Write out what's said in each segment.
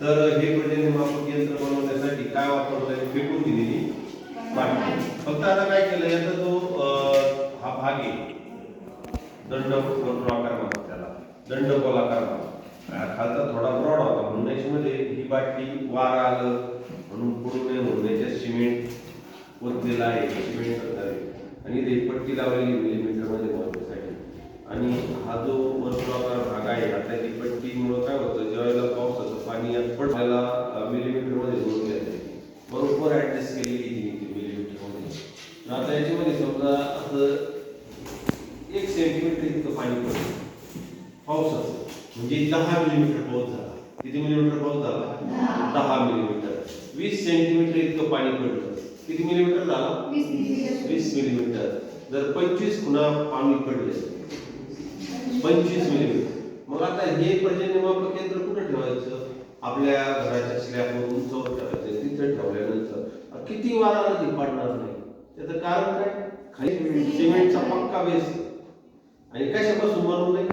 तर हे म्हणजे पर्जन्यमापक यंत्र बनवण्यासाठी काय वापरलं फेकून दिलेली माती फक्त आता काय केलं याचा जो अं, हा भाग आहे दंड आकार म्हणतात त्याला दंड गोलाकार म्हणतात खालचा थोडा ब्रॉड होता म्हणून याच्यामध्ये ही बाटली वार आलं म्हणून पडू नये म्हणून याच्यात सिमेंट ओतलेलं आहे सिमेंट प्रकारे आणि ते पट्टी लावलेली मिलीमीटरमध्ये मोजण्यासाठी आणि हा जो वर्तुळाकार भाग आहे आता ही पट्टीमुळं काय होतं ज्यावेळेला पावसाचं पाणी यात पडल्याला मिलीमीटरमध्ये जोडून येते बरोबर ऍडजस्ट केलेली ही मिलीमीटरमध्ये आता याच्यामध्ये समजा असं एक सेंटीमीटर इतकं पाणी पडलं पावसाचं म्हणजे दहा मिलीमीटर पाऊस झाला. किती मिलीमीटर पाऊस झाला? दहा मिलीमीटर वीस सेंटीमीटर इतकं पाणी पडलं. किती मिलीमीटर झाला? वीस मिलीमीटर जर पंचवीस खुणा पाणी पडले पंचवीस मिलीमीटर मग आता हे पर्जन्यमापक केंद्र कुठं ठेवायचं? आपल्या घराच्या स्लॅबवर उंचावर ठेवायचं तिथं ठेवल्यानंतर. किती वारा नदी पडणार नाही. त्याचं कारण काय? खाली सिमेंटचा पक्का बेस आणि कशापासून बनवलंय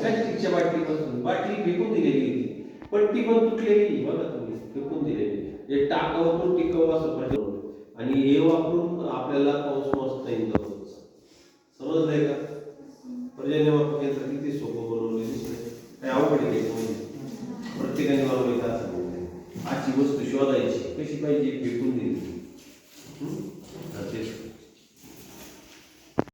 प्लॅस्टिकच्या बाटलीपासून. बाटली फेकून दिलेली होती. पट्टी पण तुटलेली बघा तुम्ही फेकून दिलेली. हे टाकावरून टिकव असं पाहिजे आणि हे वापरून आपल्याला पाऊस मस्त येईल. समजलंय का? पर्जन्यमापक यंत्र किती सोपं बनवलं काय अवघड आहे प्रत्येकाने बनवले असं आजची वस्तू शोधायची. कशी पाहिजे? फेकून दिली हम्म? तर ते